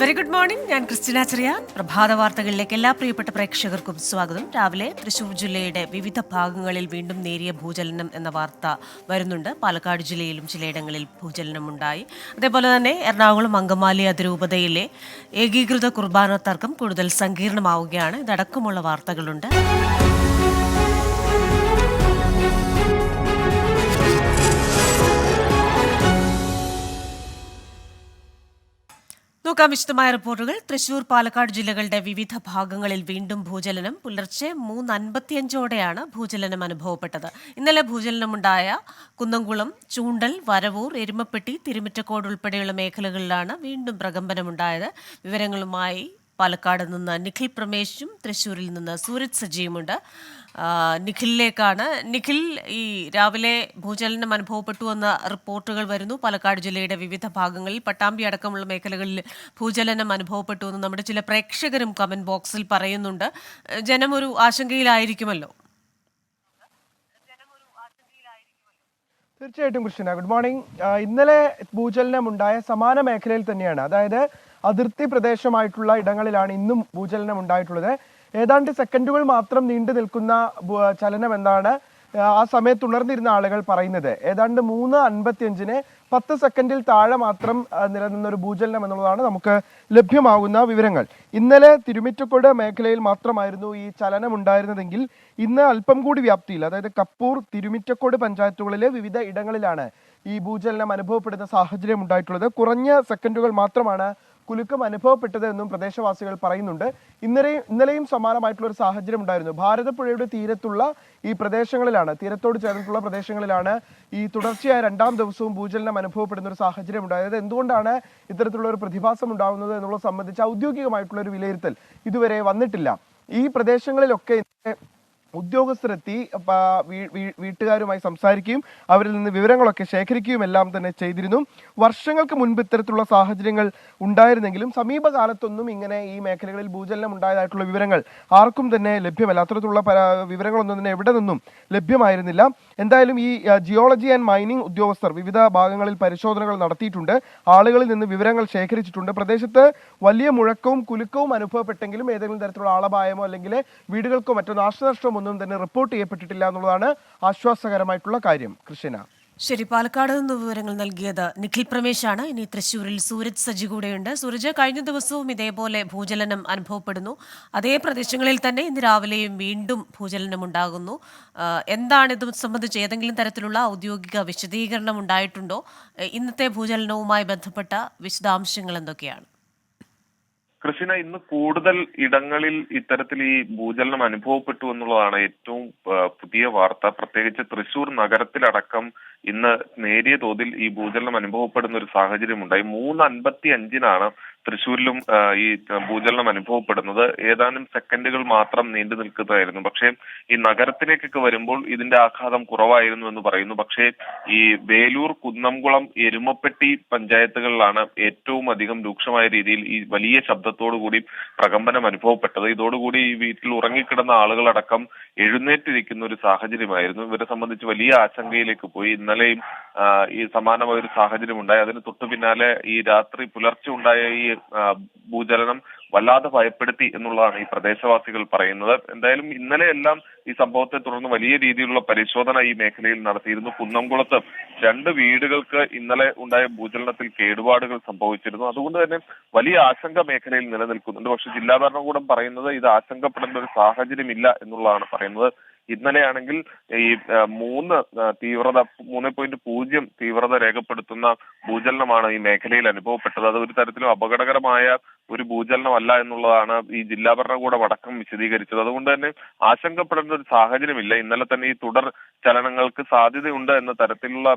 Very good morning ഞാൻ ക്രിസ്റ്റിന ചെറിയാൻ പ്രഭാത വാർത്തകളിലേക്ക് എല്ലാ പ്രിയപ്പെട്ട പ്രേക്ഷകർക്കും സ്വാഗതം. രാവിലെ തൃശൂർ ജില്ലയുടെ വിവിധ ഭാഗങ്ങളിൽ വീണ്ടും നേരിയ ഭൂചലനം എന്ന വാർത്ത വരുന്നുണ്ട്. പാലക്കാട് ജില്ലയിലും ചിലയിടങ്ങളിൽ ഭൂചലനം ഉണ്ടായി അതേപോലെ തന്നെ എറണാകുളം അങ്കമാലി അതിരൂപതയിലെ ഏകീകൃത കുർബാന തർക്കം കൂടുതൽ സങ്കീർണമാവുകയാണ്. ഇതടക്കമുള്ള വാർത്തകളുണ്ട്. നോക്കാം വിശദമായ റിപ്പോർട്ടുകൾ തൃശൂർ പാലക്കാട് ജില്ലകളുടെ വിവിധ ഭാഗങ്ങളിൽ വീണ്ടും ഭൂചലനം. പുലർച്ചെ മൂന്ന് അൻപത്തിയഞ്ചോടെയാണ് ഭൂചലനം അനുഭവപ്പെട്ടത്. ഇന്നലെ ഭൂചലനമുണ്ടായ കുന്നംകുളം ചൂണ്ടൽ വരവൂർ എരുമപ്പെട്ടി തിരുമിറ്റക്കോട് ഉൾപ്പെടെയുള്ള മേഖലകളിലാണ് വീണ്ടും പ്രകമ്പനമുണ്ടായത്. വിവരങ്ങളുമായി പാലക്കാട് നിന്ന് നിഖിൽ പ്രമേശും തൃശ്ശൂരിൽ നിന്ന് സൂരജ് സജിയുമുണ്ട്. നിഖിലിലേക്കാണ്. നിഖിൽ ഈ രാവിലെ ഭൂചലനം അനുഭവപ്പെട്ടു എന്ന റിപ്പോർട്ടുകൾ വരുന്നു. പാലക്കാട് ജില്ലയുടെ വിവിധ ഭാഗങ്ങളിൽ പട്ടാമ്പി അടക്കമുള്ള മേഖലകളിൽ ഭൂചലനം അനുഭവപ്പെട്ടു എന്ന് നമ്മുടെ ചില പ്രേക്ഷകരും കമന്റ് ബോക്സിൽ പറയുന്നുണ്ട്. ജനം ഒരു ആശങ്കയിലായിരിക്കുമല്ലോ. തീർച്ചയായിട്ടും കൃഷ്ണ. Good morning. ഇന്നലെ ഭൂചലനം ഉണ്ടായ സമാന മേഖലയിൽ തന്നെയാണ്. അതായത് അതിർത്തി പ്രദേശമായിട്ടുള്ള ഇടങ്ങളിലാണ് ഇന്നും ഭൂചലനം ഉണ്ടായിട്ടുള്ളത്. ഏതാണ്ട് സെക്കൻഡുകൾ മാത്രം നീണ്ടു നിൽക്കുന്ന ചലനം എന്നാണ് ആ, സമയത്ത് ഉണർന്നിരുന്ന ആളുകൾ പറയുന്നത്. ഏതാണ്ട് മൂന്ന് അൻപത്തിയഞ്ചിന് പത്ത് സെക്കൻഡിൽ താഴെ മാത്രം നിലനിന്ന ഒരു ഭൂചലനം എന്നുള്ളതാണ് നമുക്ക് ലഭ്യമാകുന്ന വിവരങ്ങൾ. ഇന്നലെ തിരുമിറ്റക്കോട് മേഖലയിൽ മാത്രമായിരുന്നു ഈ ചലനം ഉണ്ടായിരുന്നതെങ്കിൽ ഇന്ന് അല്പം കൂടി വ്യാപ്തിയിൽ അതായത് കപ്പൂർ തിരുമിറ്റക്കോട് പഞ്ചായത്തുകളിലെ വിവിധ ഇടങ്ങളിലാണ് ഈ ഭൂചലനം അനുഭവപ്പെടുന്ന സാഹചര്യം ഉണ്ടായിട്ടുള്ളത്. കുറഞ്ഞ സെക്കൻഡുകൾ മാത്രമാണ് കുലുക്കം അനുഭവപ്പെട്ടത് എന്നും പ്രദേശവാസികൾ പറയുന്നുണ്ട്. ഇന്നലെയും ഇന്നലെയും സമാനമായിട്ടുള്ള ഒരു സാഹചര്യം ഉണ്ടായിരുന്നു. ഭാരതപ്പുഴയുടെ തീരത്തുള്ള ഈ പ്രദേശങ്ങളിലാണ് തീരത്തോട് ചേർന്നിട്ടുള്ള പ്രദേശങ്ങളിലാണ് ഈ തുടർച്ചയായ രണ്ടാം ദിവസവും ഭൂചലനം അനുഭവപ്പെടുന്ന ഒരു സാഹചര്യം ഉണ്ടായത്. എന്തുകൊണ്ടാണ് ഇത്തരത്തിലുള്ള ഒരു പ്രതിഭാസം ഉണ്ടാകുന്നത് എന്നുള്ളത് സംബന്ധിച്ച് ഔദ്യോഗികമായിട്ടുള്ള ഒരു വിലയിരുത്തൽ ഇതുവരെ വന്നിട്ടില്ല. ഈ പ്രദേശങ്ങളിലൊക്കെ ഉദ്യോഗസ്ഥരെത്തി വീട്ടുകാരുമായി സംസാരിക്കുകയും അവരിൽ നിന്ന് വിവരങ്ങളൊക്കെ ശേഖരിക്കുകയും എല്ലാം തന്നെ ചെയ്തിരുന്നു. വർഷങ്ങൾക്ക് മുൻപ് ഇത്തരത്തിലുള്ള സാഹചര്യങ്ങൾ ഉണ്ടായിരുന്നെങ്കിലും സമീപകാലത്തൊന്നും ഇങ്ങനെ ഈ മേഖലകളിൽ ഭൂചലനം ഉണ്ടായതായിട്ടുള്ള വിവരങ്ങൾ ആർക്കും തന്നെ ലഭ്യമല്ല. അത്തരത്തിലുള്ള വിവരങ്ങളൊന്നും തന്നെ എവിടെ നിന്നും ലഭ്യമായിരുന്നില്ല. എന്തായാലും ഈ ജിയോളജി ആൻഡ് മൈനിങ് ഉദ്യോഗസ്ഥർ വിവിധ ഭാഗങ്ങളിൽ പരിശോധനകൾ നടത്തിയിട്ടുണ്ട്. ആളുകളിൽ നിന്ന് വിവരങ്ങൾ ശേഖരിച്ചിട്ടുണ്ട്. പ്രദേശത്ത് വലിയ മുഴക്കവും കുലുക്കവും അനുഭവപ്പെട്ടെങ്കിലും ഏതെങ്കിലും തരത്തിലുള്ള ആളപായമോ അല്ലെങ്കിൽ വീടുകൾക്കോ മറ്റോ നാശനഷ്ടമോ ഒന്നും തന്നെ റിപ്പോർട്ട് ചെയ്യപ്പെട്ടിട്ടില്ല എന്നുള്ളതാണ് ആശ്വാസകരമായിട്ടുള്ള കാര്യം. കൃഷ്ണ. ശരി പാലക്കാട് നിന്ന് വിവരങ്ങൾ നൽകിയത് നിഖിൽ പ്രമേശാണ്. ഇനി തൃശ്ശൂരിൽ സൂരജ് സജി കൂടെയുണ്ട്. സൂരജ് കഴിഞ്ഞ ദിവസവും ഇതേപോലെ ഭൂചലനം അനുഭവപ്പെടുന്നു. അതേ പ്രദേശങ്ങളിൽ തന്നെ ഇന്ന് രാവിലെയും വീണ്ടും ഭൂചലനം ഉണ്ടാകുന്നു. എന്താണ് ഇത് സംബന്ധിച്ച് ഏതെങ്കിലും തരത്തിലുള്ള ഔദ്യോഗിക വിശദീകരണം ഉണ്ടായിട്ടുണ്ടോ? ഇന്നത്തെ ഭൂചലനവുമായി ബന്ധപ്പെട്ട വിശദാംശങ്ങൾ എന്തൊക്കെയാണ്? കൃഷിന ഇന്ന് കൂടുതൽ ഇടങ്ങളിൽ ഇത്തരത്തിൽ ഈ ഭൂചലനം അനുഭവപ്പെട്ടു എന്നുള്ളതാണ് ഏറ്റവും പുതിയ വാർത്ത. പ്രത്യേകിച്ച് തൃശൂർ നഗരത്തിലടക്കം ഇന്ന് നേരിയ തോതിൽ ഈ ഭൂചലനം അനുഭവപ്പെടുന്ന ഒരു സാഹചര്യം ഉണ്ടായി മൂന്ന് അൻപത്തി അഞ്ചിനാണ് തൃശൂരിലും ഈ ഭൂചലനം അനുഭവപ്പെടുന്നത് ഏതാനും സെക്കൻഡുകൾ മാത്രം നീണ്ടു നിൽക്കുന്നതായിരുന്നു. പക്ഷേ ഈ നഗരത്തിലേക്കൊക്കെ വരുമ്പോൾ ഇതിന്റെ ആഘാതം കുറവായിരുന്നു എന്ന് പറയുന്നു. പക്ഷേ ഈ വേലൂർ കുന്നംകുളം എരുമപ്പെട്ടി പഞ്ചായത്തുകളിലാണ് ഏറ്റവും അധികം രൂക്ഷമായ രീതിയിൽ ഈ വലിയ ശബ്ദത്തോടു കൂടി പ്രകമ്പനം അനുഭവപ്പെട്ടത്. ഇതോടുകൂടി ഈ വീട്ടിൽ ഉറങ്ങിക്കിടന്ന ആളുകളടക്കം എഴുന്നേറ്റിരിക്കുന്ന ഒരു സാഹചര്യമായിരുന്നു. ഇവരെ സംബന്ധിച്ച് വലിയ ആശങ്കയിലേക്ക് പോയി. ഇന്നലെയും ഈ സമാനമായ ഒരു സാഹചര്യം ഉണ്ടായി അതിന് തൊട്ടു പിന്നാലെ ഈ രാത്രി പുലർച്ചെ ഉണ്ടായ ഈ ഭൂചലനം വല്ലാതെ ഭയപ്പെടുത്തി എന്നുള്ളതാണ് ഈ പ്രദേശവാസികൾ പറയുന്നത്. എന്തായാലും ഇന്നലെ എല്ലാം ഈ സംഭവത്തെ തുടർന്ന് വലിയ രീതിയിലുള്ള പരിശോധന ഈ മേഖലയിൽ നടത്തിയിരുന്നു. കുന്നംകുളത്ത് രണ്ട് വീടുകൾക്ക് ഇന്നലെ ഉണ്ടായ ഭൂചലനത്തിൽ കേടുപാടുകൾ സംഭവിച്ചിരുന്നു. അതുകൊണ്ട് തന്നെ വലിയ ആശങ്ക മേഖലയിൽ നിലനിൽക്കുന്നുണ്ട്. പക്ഷെ ജില്ലാ ഭരണകൂടം പറയുന്നത് ഇത് ആശങ്കപ്പെടേണ്ട ഒരു സാഹചര്യമില്ല എന്നുള്ളതാണ് പറയുന്നത്. ഇന്നലെയാണെങ്കിൽ ഈ മൂന്ന് തീവ്രത മൂന്ന് പോയിന്റ് പൂജ്യം തീവ്രത രേഖപ്പെടുത്തുന്ന ഭൂചലനമാണ് ഈ മേഖലയിൽ അനുഭവപ്പെട്ടത്. അത് ഒരു തരത്തിലും അപകടകരമായ ഒരു ഭൂചലനമല്ല എന്നുള്ളതാണ് ഈ ജില്ലാ ഭരണകൂടം അടക്കം വിശദീകരിച്ചത്. അതുകൊണ്ട് തന്നെ ആശങ്കപ്പെടേണ്ട ഒരു സാഹചര്യമില്ല. ഇന്നലെ തന്നെ ഈ തുടർ ചലനങ്ങൾക്ക് സാധ്യതയുണ്ട് എന്ന തരത്തിലുള്ള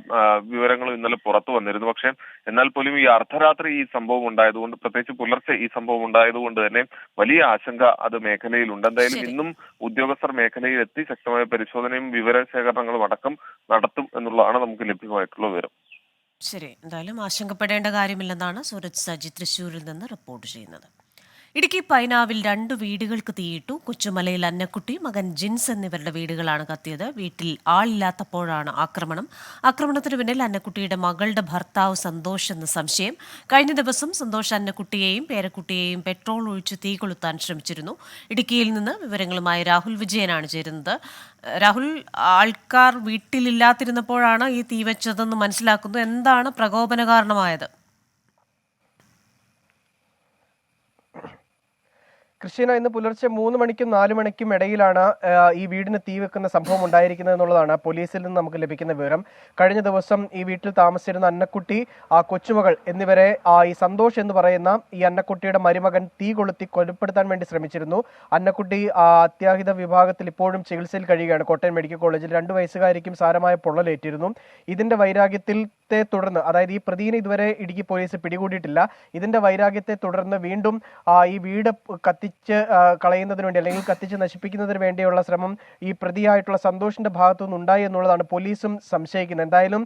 വിവരങ്ങൾ ഇന്നലെ പുറത്തു വന്നിരുന്നു. പക്ഷേ എന്നാൽ പോലും ഈ അർദ്ധരാത്രി ഈ സംഭവം ഉണ്ടായതുകൊണ്ട് പ്രത്യേകിച്ച് പുലർച്ചെ ഈ സംഭവം ഉണ്ടായതുകൊണ്ട് തന്നെ വലിയ ആശങ്ക അത് മേഖലയിലുണ്ട്. എന്തായാലും ഇന്നും ഉദ്യോഗസ്ഥർ മേഖലയിൽ എത്തി ശക്തമായ പരിശോധനയും വിവര ശേഖരണങ്ങളും അടക്കം നടത്തും എന്നുള്ളതാണ് നമുക്ക് ലഭ്യമായിട്ടുള്ള വിവരം. ശരി. എന്തായാലും ആശങ്കപ്പെടേണ്ട കാര്യമില്ലെന്നാണ് സൂരജ് സജി തൃശൂരിൽ നിന്ന് റിപ്പോർട്ട് ചെയ്യുന്നത്. ഇടുക്കി പൈനാവിൽ രണ്ട് വീടുകൾക്ക് തീയിട്ടു. കൊച്ചുമലയിൽ അന്നക്കുട്ടി മകൻ ജിൻസ് എന്നിവരുടെ വീടുകളാണ് കത്തിയത്. വീട്ടിൽ ആളില്ലാത്തപ്പോഴാണ് ആക്രമണം. ആക്രമണത്തിന് പിന്നിൽ അന്നക്കുട്ടിയുടെ മകളുടെ ഭർത്താവ് സന്തോഷ് എന്ന സംശയം. കഴിഞ്ഞ ദിവസം സന്തോഷ് അന്നക്കുട്ടിയെയും പേരക്കുട്ടിയെയും പെട്രോൾ ഒഴിച്ച് തീ കൊളുത്താൻ ശ്രമിച്ചിരുന്നു. ഇടുക്കിയിൽ നിന്ന് വിവരങ്ങളുമായി രാഹുൽ വിജയനാണ് ചേരുന്നത്. രാഹുൽ ആൾക്കാർ വീട്ടിലില്ലാതിരുന്നപ്പോഴാണ് ഈ തീ വെച്ചതെന്ന് മനസ്സിലാക്കുന്നു. എന്താണ് പ്രകോപന കാരണമായത് കൃഷ്ണ ഇന്ന് പുലർച്ചെ മൂന്ന് മണിക്കും നാല് മണിക്കും ഇടയിലാണ് ഈ വീടിന് തീ വെക്കുന്ന സംഭവം ഉണ്ടായിരിക്കുന്നത് എന്നുള്ളതാണ് പോലീസിൽ നിന്ന് നമുക്ക് ലഭിക്കുന്ന വിവരം. കഴിഞ്ഞ ദിവസം ഈ വീട്ടിൽ താമസിച്ചിരുന്ന അന്നക്കുട്ടി ആ കൊച്ചുമകൾ എന്നിവരെ ആ, ഈ സന്തോഷ് എന്ന് പറയുന്ന ഈ അന്നക്കുട്ടിയുടെ മരുമകൻ തീ കൊളുത്തി കൊലപ്പെടുത്താൻ വേണ്ടി ശ്രമിച്ചിരുന്നു. അന്നക്കുട്ടി ആ, അത്യാഹിത വിഭാഗത്തിൽ ഇപ്പോഴും ചികിത്സയിൽ കഴിയുകയാണ്. കോട്ടയം മെഡിക്കൽ കോളേജിൽ രണ്ട് വയസ്സുകാരിക്കും സാരമായ പൊള്ളലേറ്റിരുന്നു. ഇതിന്റെ വൈരാഗ്യത്തെ തുടർന്ന് അതായത് ഈ പ്രതിനെ ഇതുവരെ ഇടുക്കി പോലീസ് പിടികൂടിയിട്ടില്ല. ഇതിന്റെ വൈരാഗ്യത്തെ തുടർന്ന് വീണ്ടും ഈ വീട് കത്തിച്ച് കളയുന്നതിന് വേണ്ടി അല്ലെങ്കിൽ കത്തിച്ച് നശിപ്പിക്കുന്നതിന് വേണ്ടിയുള്ള ശ്രമം ഈ പ്രതിയായിട്ടുള്ള സന്തോഷിന്റെ ഭാഗത്തു നിന്നുണ്ടായി എന്നുള്ളതാണ് പോലീസും സംശയിക്കുന്നത്. എന്തായാലും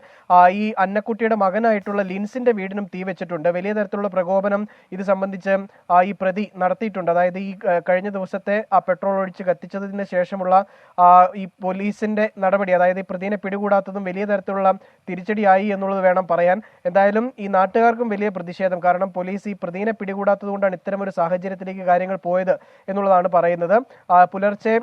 ഈ അന്നക്കുട്ടിയുടെ മകനായിട്ടുള്ള ലിൻസിന്റെ വീടിനും തീ വെച്ചിട്ടുണ്ട്. വലിയ തരത്തിലുള്ള പ്രകോപനം ഇത് സംബന്ധിച്ച് ഈ പ്രതി നടത്തിയിട്ടുണ്ട്. അതായത് ഈ കഴിഞ്ഞ ദിവസത്തെ ആ പെട്രോൾ ഒഴിച്ച് കത്തിച്ചതിന് ശേഷമുള്ള ഈ പോലീസിന്റെ നടപടി അതായത് ഈ പ്രതിനെ പിടികൂടാത്തതും വലിയ തരത്തിലുള്ള തിരിച്ചടിയായി എന്നുള്ളത് വേണം പറയാൻ. എന്തായാലും ഈ നാട്ടുകാർക്കും വലിയ പ്രതിഷേധം. കാരണം പോലീസ് ഈ പ്രതിനെ പിടികൂടാത്തത് കൊണ്ടാണ് ഒരു സാഹചര്യത്തിലേക്ക് കാര്യങ്ങൾ പോയത് എന്നുള്ളതാണ് പറയുന്നത്. പുലർച്ചെ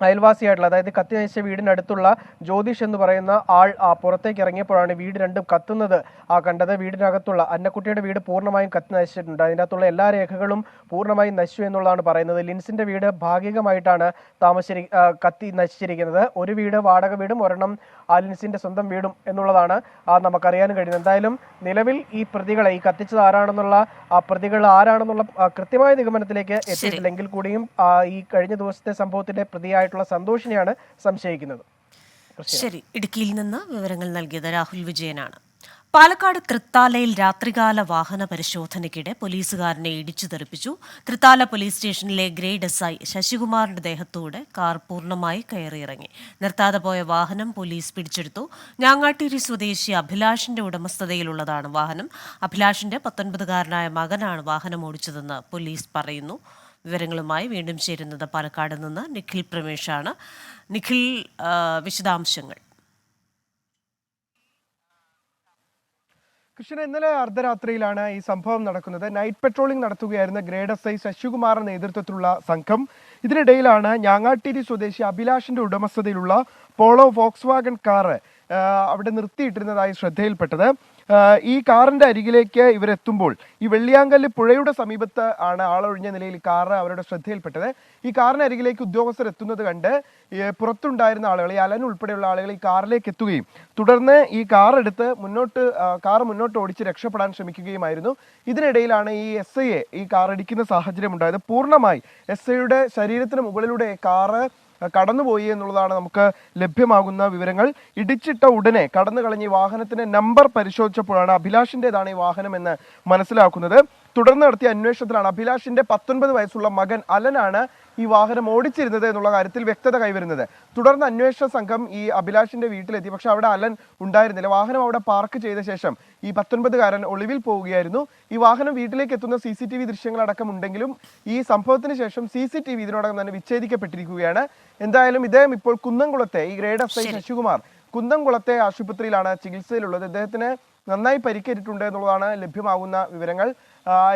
അയൽവാസിയായിട്ടുള്ള അതായത് കത്തി നശിച്ച വീടിനടുത്തുള്ള ജ്യോതിഷ് എന്ന് പറയുന്ന ആൾ ആ, പുറത്തേക്ക് ഇറങ്ങിയപ്പോഴാണ് വീട് രണ്ടും കത്തുന്നത്. ആ കണ്ടത് വീടിനകത്തുള്ള അന്നക്കുട്ടിയുടെ വീട് പൂർണമായും കത്തി നശിച്ചിട്ടുണ്ട് അതിന്റെ അകത്തുള്ള എല്ലാ രേഖകളും പൂർണമായും നശിച്ചു എന്നുള്ളതാണ് പറയുന്നത്. ലിൻസിന്റെ വീട് ഭാഗികമായിട്ടാണ് താമസിച്ചിരി കത്തി നശിച്ചിരിക്കുന്നത്. ഒരു വീട് വാടക വീടും ഒരെണ്ണം ആ ലിൻസിന്റെ സ്വന്തം വീടും എന്നുള്ളതാണ് ആ, നമുക്കറിയാൻ കഴിയുന്നത്. എന്തായാലും നിലവിൽ ഈ പ്രതികളെ ഈ കത്തിച്ചത് ആരാണെന്നുള്ള ആ പ്രതികൾ ആരാണെന്നുള്ള കൃത്യമായ നിഗമനത്തിലേക്ക് എത്തിയിട്ടില്ലെങ്കിൽ കൂടിയും ഈ കഴിഞ്ഞ ദിവസത്തെ സംഭവത്തിന്റെ പ്രതിയായിട്ടുള്ള സന്തോഷിനെയാണ് സംശയിക്കുന്നത്. ശരി ഇടുക്കിയിൽ നിന്ന് വിവരങ്ങൾ നൽകിയത് രാഹുൽ വിജയനാണ്. പാലക്കാട് തൃത്താലയിൽ രാത്രികാല വാഹന പരിശോധനയ്ക്കിടെ പോലീസുകാരനെ ഇടിച്ചു തെറിപ്പിച്ചു. തൃത്താല പോലീസ് സ്റ്റേഷനിലെ ഗ്രേഡ് എസ് ഐ ശശികുമാറിന്റെ ദേഹത്തൂടെ കാർ പൂർണമായി കയറിയിറങ്ങി. നിർത്താതെ പോയ വാഹനം പോലീസ് പിടിച്ചെടുത്തു. ഞാങ്ങാട്ടിരി സ്വദേശി അഭിലാഷിന്റെ ഉടമസ്ഥതയിലുള്ളതാണ് വാഹനം. അഭിലാഷിന്റെ പത്തൊൻപതുകാരനായ മകനാണ് വാഹനം ഓടിച്ചതെന്ന് പോലീസ് പറയുന്നു. വിവരങ്ങളുമായി വീണ്ടും ചേരുന്നത് പാലക്കാട് നിന്ന് നിഖിൽ പ്രമേഷാണ്. നിഖിൽ വിശദാംശങ്ങൾ. കൃഷ്ണൻ ഇന്നലെ അർദ്ധരാത്രിയിലാണ് ഈ സംഭവം നടക്കുന്നത്. നൈറ്റ് പെട്രോളിംഗ് നടത്തുകയായിരുന്ന ഗ്രേഡ് എസ് ഐ ശശികുമാറിന്റെ നേതൃത്വത്തിലുള്ള സംഘം. ഇതിനിടയിലാണ് ഞാങ്ങാട്ടിരി സ്വദേശി അഭിലാഷിന്റെ ഉടമസ്ഥതയിലുള്ള പോളോ വോക്സ് വാഗൺ കാറ് അവിടെ നിർത്തിയിട്ടിരുന്നതായി ശ്രദ്ധയിൽപ്പെട്ടത്. ഈ കാറിന്റെ അരികിലേക്ക് ഇവരെത്തുമ്പോൾ ഈ വെള്ളിയാങ്കല്ല് പുഴയുടെ സമീപത്ത് ആണ് ആളൊഴിഞ്ഞ നിലയിൽ കാർ അവരുടെ ശ്രദ്ധയിൽപ്പെട്ടത്. ഈ കാറിന് അരികിലേക്ക് ഉദ്യോഗസ്ഥർ എത്തുന്നത് കണ്ട് പുറത്തുണ്ടായിരുന്ന ആളുകൾ ഈ അലൻ ഉൾപ്പെടെയുള്ള ആളുകൾ ഈ കാറിലേക്ക് എത്തുകയും തുടർന്ന് ഈ കാർ എടുത്ത് മുന്നോട്ട് കാർ മുന്നോട്ട് ഓടിച്ച് രക്ഷപ്പെടാൻ ശ്രമിക്കുകയുമായിരുന്നു. ഇതിനിടയിലാണ് ഈ എസ് ഈ കാർ അടിക്കുന്ന സാഹചര്യം ഉണ്ടായത് പൂർണമായി എസ് ഐയുടെ ശരീരത്തിന് മുകളിലൂടെ കാറ് കടന്നുപോയി എന്നുള്ളതാണ് നമുക്ക് ലഭ്യമാകുന്ന വിവരങ്ങൾ. ഇടിച്ചിട്ട ഉടനെ കടന്നു കളഞ്ഞ വാഹനത്തിന്റെ നമ്പർ പരിശോധിച്ചപ്പോഴാണ് അഭിലാഷിന്റേതാണ് ഈ വാഹനം എന്ന് മനസ്സിലാക്കുന്നത്. തുടർന്ന് നടത്തിയ അന്വേഷണത്തിലാണ് അഭിലാഷിന്റെ പത്തൊൻപത് വയസ്സുള്ള മകൻ അലനാണ് ഈ വാഹനം ഓടിച്ചിരുന്നത് എന്നുള്ള കാര്യത്തിൽ വ്യക്തത കൈവരുന്നത്. തുടർന്ന് അന്വേഷണ സംഘം ഈ അഭിലാഷിന്റെ വീട്ടിലെത്തി. പക്ഷെ അവിടെ അലൻ ഉണ്ടായിരുന്നില്ല. വാഹനം അവിടെ പാർക്ക് ചെയ്ത ശേഷം ഈ പത്തൊൻപതുകാരൻ ഒളിവിൽ പോവുകയായിരുന്നു. ഈ വാഹനം വീട്ടിലേക്ക് എത്തുന്ന സി സി ടി വി ദൃശ്യങ്ങളടക്കം ഉണ്ടെങ്കിലും ഈ സംഭവത്തിന് ശേഷം സി സി ടി വി ഇതിനോടകം തന്നെ വിച്ഛേദിക്കപ്പെട്ടിരിക്കുകയാണ്. എന്തായാലും ഇദ്ദേഹം ഇപ്പോൾ കുന്നംകുളത്തെ ഈ ഗ്രേഡ് എഫ് ഐ ശശികുമാർ കുന്നംകുളത്തെ ആശുപത്രിയിലാണ് ചികിത്സയിലുള്ളത്. ഇദ്ദേഹത്തിന് നന്നായി പരിക്കേറ്റിട്ടുണ്ട് എന്നുള്ളതാണ് ലഭ്യമാകുന്ന വിവരങ്ങൾ.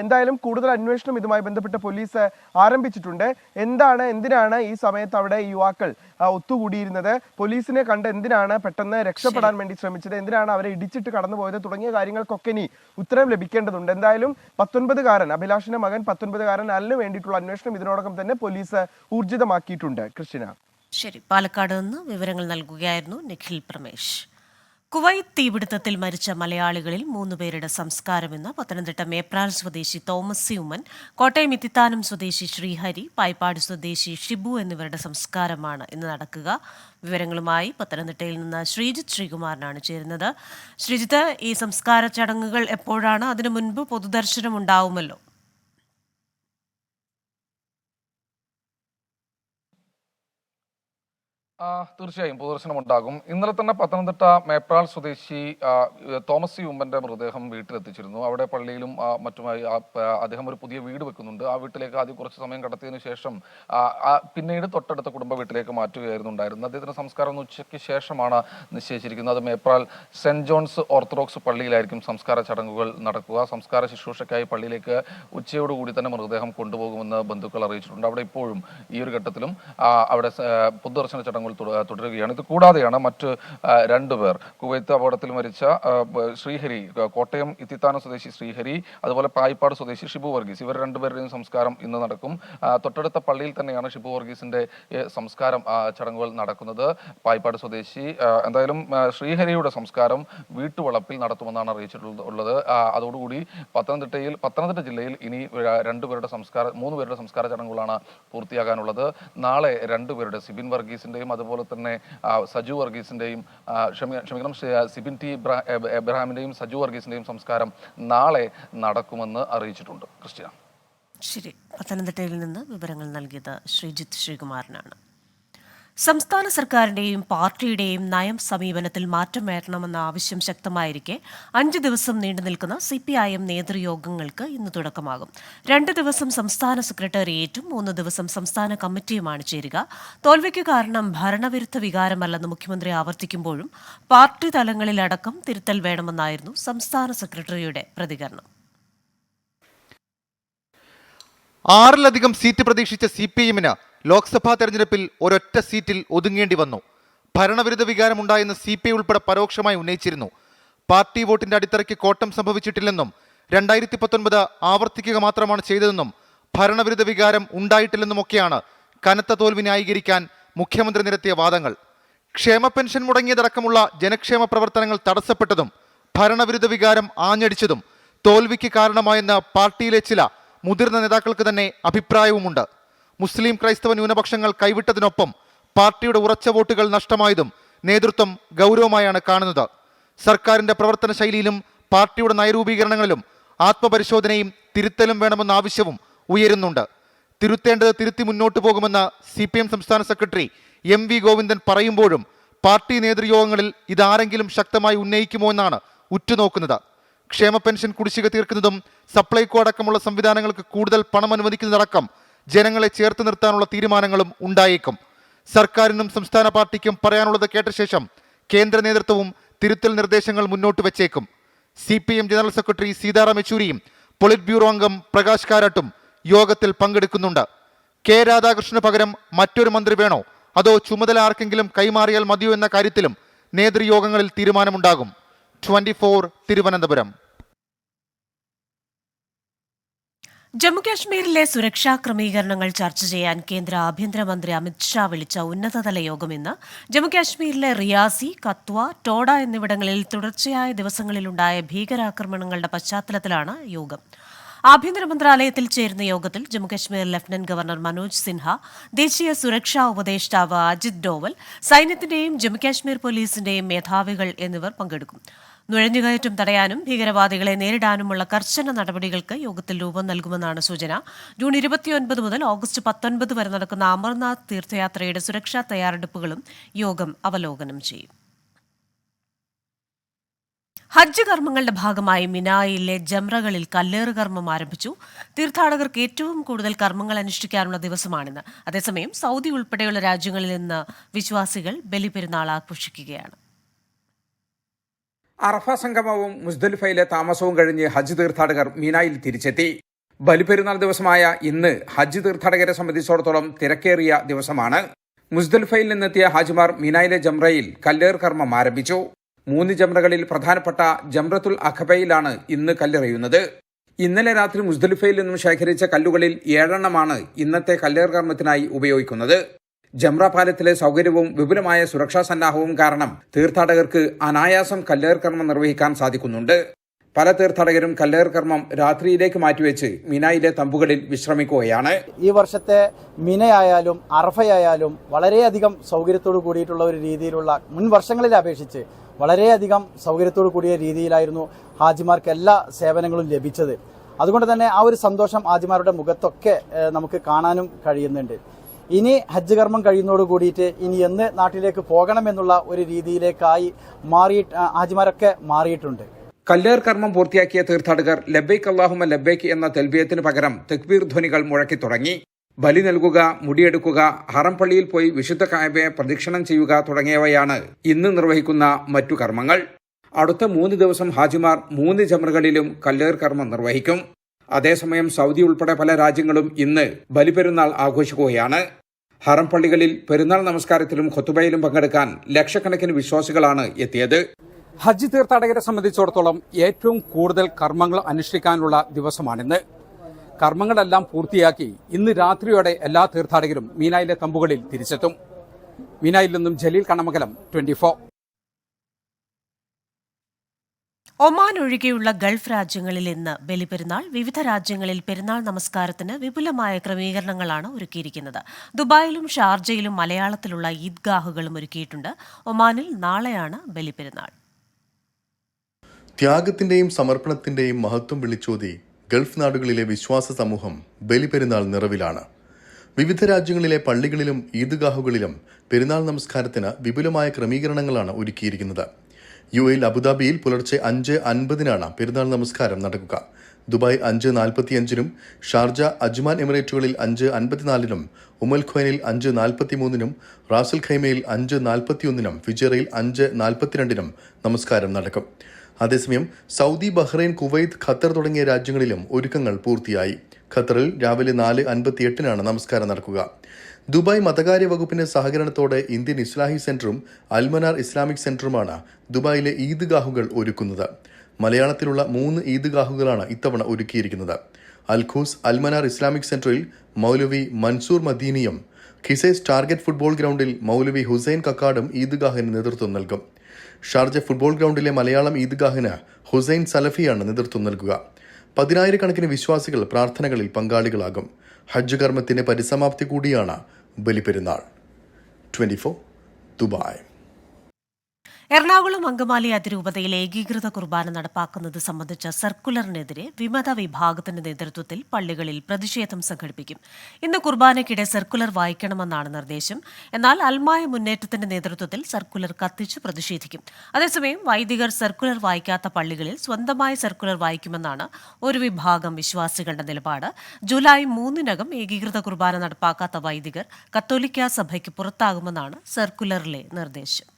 എന്തായാലും കൂടുതൽ അന്വേഷണം ഇതുമായി ബന്ധപ്പെട്ട് പോലീസ് ആരംഭിച്ചിട്ടുണ്ട്. എന്താണ് എന്തിനാണ് ഈ സമയത്ത് അവിടെ യുവാക്കൾ ഒത്തുകൂടിയിരുന്നത്? പോലീസിനെ കണ്ട് എന്തിനാണ് പെട്ടെന്ന് രക്ഷപ്പെടാൻ വേണ്ടി ശ്രമിച്ചത്? എന്തിനാണ് അവരെ ഇടിച്ചിട്ട് കടന്നുപോയത് തുടങ്ങിയ കാര്യങ്ങൾക്കൊക്കെ ഇനി ഉത്തരം ലഭിക്കേണ്ടതുണ്ട്. എന്തായാലും പത്തൊൻപതുകാരൻ അഭിലാഷിന്റെ മകൻ പത്തൊൻപതുകാരൻ അല്ലിന് വേണ്ടിയിട്ടുള്ള അന്വേഷണം ഇതിനോടകം തന്നെ പോലീസ് ഊർജിതമാക്കിയിട്ടുണ്ട്. കൃഷ്ണ. ശരി. പാലക്കാട് നിന്ന് വിവരങ്ങൾ നൽകുകയായിരുന്നു നിഖിൽ പ്രമേഷ്. കുവൈത്ത് തീപിടുത്തത്തിൽ മരിച്ച മലയാളികളിൽ മൂന്ന് പേരുടെ സംസ്കാരം ഇന്ന് പത്തനംതിട്ട മേപ്രാൽ സ്വദേശി തോമസ് സി കോട്ടയം ഇത്തിത്താനം സ്വദേശി ശ്രീഹരി പായ്പാട് സ്വദേശി ഷിബു എന്നിവരുടെ സംസ്കാരമാണ് ഇന്ന് നടക്കുക. വിവരങ്ങളുമായി പത്തനംതിട്ടയിൽ നിന്ന് ശ്രീജിത്ത് ശ്രീകുമാറിനാണ് ചേരുന്നത്. ശ്രീജിത്ത് ഈ സംസ്കാര ചടങ്ങുകൾ എപ്പോഴാണ്? അതിനു മുൻപ് പൊതുദർശനം ഉണ്ടാവുമല്ലോ തീർച്ചയായും പൊതുദർശനം ഉണ്ടാകും ഇന്നലെ തന്നെ പത്തനംതിട്ട മേപ്രാൾ സ്വദേശി തോമസ് സി. ഉമ്മന്റെ മൃതദേഹം വീട്ടിലെത്തിച്ചിരുന്നു. അവിടെ പള്ളിയിലും മറ്റുമായി അദ്ദേഹം ഒരു പുതിയ വീട് വെക്കുന്നുണ്ട്. ആ വീട്ടിലേക്ക് ആദ്യം കുറച്ച് സമയം കടത്തിയതിനു ശേഷം പിന്നീട് തൊട്ടടുത്ത കുടുംബ വീട്ടിലേക്ക് മാറ്റുകയായിരുന്നു ഉണ്ടായിരുന്നത്. അദ്ദേഹത്തിന്റെ സംസ്കാരം ഒന്ന് ഉച്ചയ്ക്ക് ശേഷമാണ് നിശ്ചയിച്ചിരിക്കുന്നത്. അത് മേപ്രാൾ സെന്റ് ജോൺസ് ഓർത്തഡോക്സ് പള്ളിയിലായിരിക്കും സംസ്കാര ചടങ്ങുകൾ നടക്കുക. സംസ്കാര ശുശ്രൂഷയ്ക്കായി പള്ളിയിലേക്ക് ഉച്ചയോടുകൂടി തന്നെ മൃതദേഹം കൊണ്ടുപോകുമെന്ന് ബന്ധുക്കൾ അറിയിച്ചിട്ടുണ്ട്. അവിടെ ഇപ്പോഴും ഈ ഒരു ഘട്ടത്തിലും അവിടെ പൊതുദർശന ചടങ്ങുകൾ തുട- തുടരുകയാണ്. ഇത് കൂടാതെയാണ് മറ്റ് രണ്ടുപേർ കുവൈത്ത് അപകടത്തിൽ മരിച്ച ശ്രീഹരി കോട്ടയം ഇത്തിത്താന സ്വദേശി ശ്രീഹരി അതുപോലെ പായിപ്പാട് സ്വദേശി ഷിബു വർഗീസ്. ഇവർ രണ്ടുപേരുടെയും സംസ്കാരം ഇന്ന് നടക്കും. തൊട്ടടുത്ത പള്ളിയിൽ തന്നെയാണ് ഷിബു വർഗീസിന്റെ സംസ്കാരം ചടങ്ങുകൾ നടക്കുന്നത്. പായിപ്പാട് സ്വദേശി എന്തായാലും ശ്രീഹരിയുടെ സംസ്കാരം വീട്ടുവളപ്പിൽ നടത്തുമെന്നാണ് അറിയിച്ചിട്ടുള്ളത് അതോടുകൂടി പത്തനംതിട്ടയിൽ പത്തനംതിട്ട ജില്ലയിൽ ഇനി രണ്ടുപേരുടെ സംസ്കാര മൂന്ന് പേരുടെ സംസ്കാര ചടങ്ങുകളാണ് പൂർത്തിയാകാനുള്ളത്. നാളെ രണ്ടുപേരുടെ സിബിൻ വർഗീസിന്റെയും അതുപോലെ തന്നെ സജു വർഗീസിന്റെയും ക്ഷമിക്കണം സിബിൻ ടി ഇബ്രാ- എബ- സജു വർഗീസിന്റെയും സംസ്കാരം നാളെ നടക്കുമെന്ന് അറിയിച്ചിട്ടുണ്ട്. ക്രിസ്ത്യൻ ശരി. പത്തനംതിട്ടയിൽ നിന്ന് വിവരങ്ങൾ നൽകിയത് ശ്രീജിത്ത് ശ്രീകുമാരനാണ് സംസ്ഥാന സർക്കാരിന്റെയും പാർട്ടിയുടെയും നയം സമീപനത്തിൽ മാറ്റം വരണമെന്ന ആവശ്യം ശക്തമായിരിക്കെ അഞ്ച് ദിവസം നീണ്ടു നിൽക്കുന്ന സി പി ഐ എം നേതൃയോഗങ്ങൾക്ക് ഇന്ന് തുടക്കമാകും. രണ്ട് ദിവസം സംസ്ഥാന സെക്രട്ടേറിയറ്റും മൂന്ന് ദിവസം സംസ്ഥാന കമ്മിറ്റിയുമാണ് ചേരുക. തോൽവിക്ക് കാരണം ഭരണവിരുദ്ധ വികാരമല്ലെന്ന് മുഖ്യമന്ത്രി ആവർത്തിക്കുമ്പോഴും പാർട്ടി തലങ്ങളിലടക്കം തിരുത്തൽ വേണമെന്നായിരുന്നു സംസ്ഥാന സെക്രട്ടറിയുടെ പ്രതികരണം. ആറിലധികം സീറ്റ് പ്രതീക്ഷിച്ച സി പി എമ്മിന് ലോക്സഭാ തെരഞ്ഞെടുപ്പിൽ ഒരൊറ്റ സീറ്റിൽ ഒതുങ്ങേണ്ടി വന്നു. ഭരണവിരുദ്ധ വികാരമുണ്ടായെന്ന് സി പി ഐ ഉൾപ്പെടെ പരോക്ഷമായി ഉന്നയിച്ചിരുന്നു. പാർട്ടി വോട്ടിന്റെ അടിത്തറയ്ക്ക് കോട്ടം സംഭവിച്ചിട്ടില്ലെന്നും രണ്ടായിരത്തി പത്തൊൻപത് ആവർത്തിക്കുക മാത്രമാണ് ചെയ്തതെന്നും ഭരണവിരുദ്ധ വികാരം ഉണ്ടായിട്ടില്ലെന്നുമൊക്കെയാണ് കനത്ത തോൽവി ന്യായീകരിക്കാൻ മുഖ്യമന്ത്രി നിരത്തിയ വാദങ്ങൾ. ക്ഷേമ പെൻഷൻ മുടങ്ങിയതടക്കമുള്ള ജനക്ഷേമ പ്രവർത്തനങ്ങൾ തടസ്സപ്പെട്ടതും ഭരണവിരുദ്ധ വികാരം ആഞ്ഞടിച്ചതും തോൽവിക്ക് കാരണമായെന്ന് പാർട്ടിയിലെ ചില മുതിർന്ന നേതാക്കൾക്ക് തന്നെ അഭിപ്രായവുമുണ്ട്. മുസ്ലിം ക്രൈസ്തവ ന്യൂനപക്ഷങ്ങൾ കൈവിട്ടതിനൊപ്പം പാർട്ടിയുടെ ഉറച്ച വോട്ടുകൾ നഷ്ടമായതും നേതൃത്വം ഗൗരവമായാണ് കാണുന്നത്. സർക്കാരിന്റെ പ്രവർത്തന ശൈലിയിലും പാർട്ടിയുടെ നയരൂപീകരണങ്ങളിലും ആത്മപരിശോധനയും തിരുത്തലും വേണമെന്ന ആവശ്യവും ഉയരുന്നുണ്ട്. തിരുത്തേണ്ടത് തിരുത്തി മുന്നോട്ട് പോകുമെന്ന് സി പി എം സംസ്ഥാന സെക്രട്ടറി എം വി ഗോവിന്ദൻ പറയുമ്പോഴും പാർട്ടി നേതൃയോഗങ്ങളിൽ ഇതാരെങ്കിലും ശക്തമായി ഉന്നയിക്കുമോ എന്നാണ് ഉറ്റുനോക്കുന്നത്. ക്ഷേമ പെൻഷൻ കുടിശ്ശിക തീർക്കുന്നതും സപ്ലൈകോ അടക്കമുള്ള സംവിധാനങ്ങൾക്ക് കൂടുതൽ പണം അനുവദിക്കുന്നതടക്കം ജനങ്ങളെ ചേർത്ത് നിർത്താനുള്ള തീരുമാനങ്ങളും ഉണ്ടായേക്കും. സർക്കാരിനും സംസ്ഥാന പാർട്ടിക്കും പറയാനുള്ളത് കേട്ട ശേഷം കേന്ദ്ര നേതൃത്വവും തിരുത്തൽ നിർദ്ദേശങ്ങൾ മുന്നോട്ട് വച്ചേക്കും. C P M general secretary Sitaram യെച്ചൂരിയും polit bureau അംഗം പ്രകാശ് കാരാട്ടും യോഗത്തിൽ പങ്കെടുക്കുന്നുണ്ട്. കെ രാധാകൃഷ്ണന് പകരം മറ്റൊരു മന്ത്രി വേണോ? അതോ ചുമതല ആർക്കെങ്കിലും കൈമാറിയാൽ മതിയോ എന്ന കാര്യത്തിലും നേതൃയോഗങ്ങളിൽ തീരുമാനമുണ്ടാകും. ട്വന്റി തിരുവനന്തപുരം. ജമ്മുകാശ്മീരിലെ സുരക്ഷാ ക്രമീകരണങ്ങൾ ചർച്ച ചെയ്യാൻ കേന്ദ്ര ആഭ്യന്തരമന്ത്രി അമിത്ഷാ വിളിച്ച ഉന്നതതല യോഗം ഇന്ന് ജമ്മുകാശ്മീരിലെ റിയാസി കത്വ ടോഡ എന്നിവിടങ്ങളിൽ തുടർച്ചയായ ദിവസങ്ങളിലുണ്ടായ ഭീകരാക്രമണങ്ങളുടെ പശ്ചാത്തലത്തിലാണ് യോഗം. ആഭ്യന്തര മന്ത്രാലയത്തിൽ ചേരുന്ന യോഗത്തിൽ ജമ്മുകശ്മീർ ലഫ്റ്റനന്റ് ഗവർണർ മനോജ് സിൻഹ ദേശീയ സുരക്ഷാ ഉപദേഷ്ടാവ് അജിത് ഡോവൽ സൈന്യത്തിന്റെയും ജമ്മുകാശ്മീർ പോലീസിന്റെയും മേധാവികൾ എന്നിവർ പങ്കെടുക്കും. നുഴഞ്ഞുകയറ്റം തടയാനും ഭീകരവാദികളെ നേരിടാനുമുള്ള കർശന നടപടികൾക്ക് യോഗത്തിൽ രൂപം നൽകുമെന്നാണ് സൂചന. ജൂൺ ഇരുപത്തിയൊൻപത് മുതൽ ഓഗസ്റ്റ് പത്തൊൻപത് വരെ നടക്കുന്ന അമർനാഥ് തീർത്ഥയാത്രയുടെ സുരക്ഷാ തയ്യാറെടുപ്പുകളും യോഗം അവലോകനം ചെയ്യും. ഹജ്ജ് കർമ്മങ്ങളുടെ ഭാഗമായി മിനായിലെ ജംറകളിൽ കല്ലേറ് കർമ്മം ആരംഭിച്ചു. തീർത്ഥാടകർക്ക് ഏറ്റവും കൂടുതൽ കർമ്മങ്ങൾ അനുഷ്ഠിക്കാനുള്ള ദിവസമാണിന്ന്. അതേസമയം സൗദി ഉൾപ്പെടെയുള്ള രാജ്യങ്ങളിൽ നിന്ന് വിശ്വാസികൾ ബലിപെരുന്നാൾ ആഘോഷിക്കുകയാണ്. അറഫ സംഗമവും മുസ്ദലിഫയിലെ താമസവും കഴിഞ്ഞ് ഹജ്ജ് തീർത്ഥാടകർ മീനായിൽ തിരിച്ചെത്തി. ബലിപെരുന്നാൾ ദിവസമായ ഇന്ന് ഹജ്ജ് തീർത്ഥാടകരെ സംബന്ധിച്ചിടത്തോളം തിരക്കേറിയ ദിവസമാണ്. മുസ്ദലിഫയിൽ നിന്നെത്തിയ ഹാജിമാർ മീനായിലെ ജംറയിൽ കല്ലേർ കർമ്മം ആരംഭിച്ചു. മൂന്ന് ജംറകളിൽ പ്രധാനപ്പെട്ട ജംറത്തുൽ അഖബയിലാണ് ഇന്ന് കല്ലെറിയുന്നത്. ഇന്നലെ രാത്രി മുസ്ദലിഫയിൽ നിന്നും ശേഖരിച്ച കല്ലുകളിൽ ഏഴെണ്ണമാണ് ഇന്നത്തെ കല്ലേർ കർമ്മത്തിനായി ഉപയോഗിക്കുന്നത്. ജംറ പാലത്തിലെ സൗകര്യവും വിപുലമായ സുരക്ഷാ സന്നാഹവും കാരണം തീർത്ഥാടകർക്ക് അനായാസം കല്ലേർ കർമ്മം നിർവഹിക്കാൻ സാധിക്കുന്നുണ്ട്. പല തീർത്ഥാടകരും കല്ലേർ കർമ്മം രാത്രിയിലേക്ക് മാറ്റിവെച്ച് മിനായിലെ തമ്പുകളിൽ വിശ്രമിക്കുകയാണ്. ഈ വർഷത്തെ മിനയായാലും അർഫയായാലും വളരെയധികം സൗകര്യത്തോട് കൂടിയിട്ടുള്ള ഒരു രീതിയിലുള്ള മുൻ വർഷങ്ങളിൽ അപേക്ഷിച്ച് വളരെയധികം സൗകര്യത്തോട് കൂടിയ രീതിയിലായിരുന്നു ഹാജിമാർക്ക് എല്ലാ സേവനങ്ങളും ലഭിച്ചത്. അതുകൊണ്ട് തന്നെ ആ ഒരു സന്തോഷം ഹാജിമാരുടെ മുഖത്തൊക്കെ നമുക്ക് കാണാനും കഴിയുന്നുണ്ട്. ഇനി ഹജ്ജ് കർമ്മം കഴിയുന്നതോട് കൂടിയിട്ട് ഇനി എന്ന് നാട്ടിലേക്ക് പോകണമെന്നുള്ള ഒരു രീതിയിലേക്കായി മാറി ഹാജിമാരൊക്കെ മാറിയിട്ടുണ്ട്. കല്ലേർ കർമ്മം പൂർത്തിയാക്കിയ തീർത്ഥാടകർ ലബൈക്ക് അള്ളാഹുമ ലബൈക്ക് എന്ന തെൽബിയത്തിന് പകരം തെക്ബീർ ധ്വനികൾ മുഴക്കി തുടങ്ങി. ബലി നൽകുക മുടിയെടുക്കുക ഹറംപള്ളിയിൽ പോയി വിശുദ്ധ കായബയെ പ്രദക്ഷിണം ചെയ്യുക തുടങ്ങിയവയാണ് ഇന്ന് നിർവഹിക്കുന്ന മറ്റു കർമ്മങ്ങൾ. അടുത്ത മൂന്ന് ദിവസം ഹാജിമാർ മൂന്ന് ജമറുകളിലും കല്ലേർ കർമ്മം നിർവഹിക്കും. അതേസമയം സൗദി ഉൾപ്പെടെ പല രാജ്യങ്ങളും ഇന്ന് ബലിപെരുന്നാൾ ആഘോഷിക്കുകയാണ്. ഹറം പള്ളികളിൽ പെരുന്നാൾ നമസ്കാരത്തിലും ഖുത്തുബയിലും പങ്കെടുക്കാൻ ലക്ഷക്കണക്കിന് വിശ്വാസികളാണ് എത്തിയത്. ഹജ്ജ് തീർത്ഥാടകരെ സംബന്ധിച്ചിടത്തോളം ഏറ്റവും കൂടുതൽ കർമ്മങ്ങൾ അനുഷ്ഠിക്കാനുള്ള ദിവസമാണിന്ന്. കർമ്മങ്ങളെല്ലാം പൂർത്തിയാക്കി ഇന്ന് രാത്രിയോടെ എല്ലാ തീർത്ഥാടകരും മീനായിലെ തമ്പുകളിൽ തിരിച്ചെത്തും. മീനായിൽ നിന്നും ജലീൽ കണ്ണമംഗലം ട്വന്റി ഒമാൻ ഒഴികെയുള്ള ഗൾഫ് രാജ്യങ്ങളിൽ ഇന്ന് ബലിപെരുന്നാൾ വിവിധ രാജ്യങ്ങളിൽ പെരുന്നാൾ നമസ്കാരത്തിന് വിപുലമായ ക്രമീകരണങ്ങളാണ് ഒരുക്കിയിരിക്കുന്നത്. ദുബായിലും ഷാർജയിലും മലയാളത്തിലുള്ള ഈദ്ഗാഹുകളും ഒരുക്കിയിട്ടുണ്ട്. ഒമാനിൽ നാളെയാണ് ബലിപെരുന്നാൾ. ത്യാഗത്തിന്റെയും സമർപ്പണത്തിന്റെയും മഹത്വം വിളിച്ചോതി ഗൾഫ് നാടുകളിലെ വിശ്വാസ സമൂഹം ബലിപെരുന്നാൾ നിറവിലാണ്. വിവിധ രാജ്യങ്ങളിലെ പള്ളികളിലും ഈദ്ഗാഹുകളിലും പെരുന്നാൾ നമസ്കാരത്തിന് വിപുലമായ ക്രമീകരണങ്ങളാണ് ഒരുക്കിയിരിക്കുന്നത്. യു എയിൽ അബുദാബിയിൽ പുലർച്ചെ അഞ്ച് അൻപതിനാണ് പെരുന്നാൾ നമസ്കാരം നടക്കുക. ദുബായ് അഞ്ച് നാൽപ്പത്തിയഞ്ചിനും ഷാർജ അജ്മാൻ എമിറേറ്റുകളിൽ അഞ്ച് അൻപത്തിനാലിനും ഉമൽ ഖ്വൈനിൽ അഞ്ച് നാൽപ്പത്തിമൂന്നിനും റാസൽ ഖൈമയിൽ അഞ്ച് നാൽപ്പത്തിയൊന്നിനും ഫിജറയിൽ അഞ്ച് നാൽപ്പത്തിരണ്ടിനും നമസ്കാരം നടക്കും. അതേസമയം സൗദി ബഹ്റൈൻ കുവൈത്ത് ഖത്തർ തുടങ്ങിയ രാജ്യങ്ങളിലും ഒരുക്കങ്ങൾ പൂർത്തിയായി. ഖത്തറിൽ രാവിലെ നാല് അൻപത്തിയെട്ടിനാണ് നമസ്കാരം നടക്കുക. ദുബായ് മതകാര്യ വകുപ്പിന്റെ സഹകരണത്തോടെ ഇന്ത്യൻ ഇസ്ലാഹി സെന്ററും അൽമനാർ ഇസ്ലാമിക് സെന്ററുമാണ് ദുബായിലെ ഈദ്ഗാഹുകൾ ഒരുക്കുന്നത്. മലയാളത്തിലുള്ള മൂന്ന് ഈദ്ഗാഹുകളാണ് ഇത്തവണ ഒരുക്കിയിരിക്കുന്നത്. Al Quoz Al Manar Islamic സെന്ററിൽ മൗലവി മൻസൂർ മദീനിയും ഖിസൈസ് ടാർഗറ്റ് ഫുട്ബോൾ ഗ്രൗണ്ടിൽ മൗലവി ഹുസൈൻ കക്കാടും ഈദ്ഗാഹിന് നേതൃത്വം നൽകും. ഷാർജ ഫുട്ബോൾ ഗ്രൗണ്ടിലെ മലയാളം ഈദ്ഗാഹിന് ഹുസൈൻ സലഫിയാണ് നേതൃത്വം നൽകുക. പതിനായിരക്കണക്കിന് വിശ്വാസികൾ പ്രാർത്ഥനകളിൽ പങ്കാളികളാകും. ഹജ്ജ് കർമ്മത്തിന്റെ പരിസമാപ്തി കൂടിയാണ് Baliperunnal. Twenty four Dubai. Ernakulam Angamaly അതിരൂപതയിൽ ഏകീകൃത കുർബാന നടപ്പാക്കുന്നത് സംബന്ധിച്ച സർക്കുലറിനെതിരെ വിമത വിഭാഗത്തിന്റെ നേതൃത്വത്തിൽ പള്ളികളിൽ പ്രതിഷേധം സംഘടിപ്പിക്കും. ഇന്ന് കുർബാനയ്ക്കിടെ സർക്കുലർ വായിക്കണമെന്നാണ് നിർദ്ദേശം. എന്നാൽ അൽമായ മുന്നേറ്റത്തിന്റെ നേതൃത്വത്തിൽ സർക്കുലർ കത്തിച്ച് പ്രതിഷേധിക്കും. അതേസമയം വൈദികർ സർക്കുലർ വായിക്കാത്ത പള്ളികളിൽ സ്വന്തമായി സർക്കുലർ വായിക്കുമെന്നാണ് ഒരു വിഭാഗം വിശ്വാസികളുടെ നിലപാട്. ജൂലൈ മൂന്നിനകം ഏകീകൃത കുർബാന നടപ്പാക്കാത്ത വൈദികർ കത്തോലിക്ക സഭയ്ക്ക് പുറത്താകുമെന്നാണ് സർക്കുലറിലെ നിർദ്ദേശം.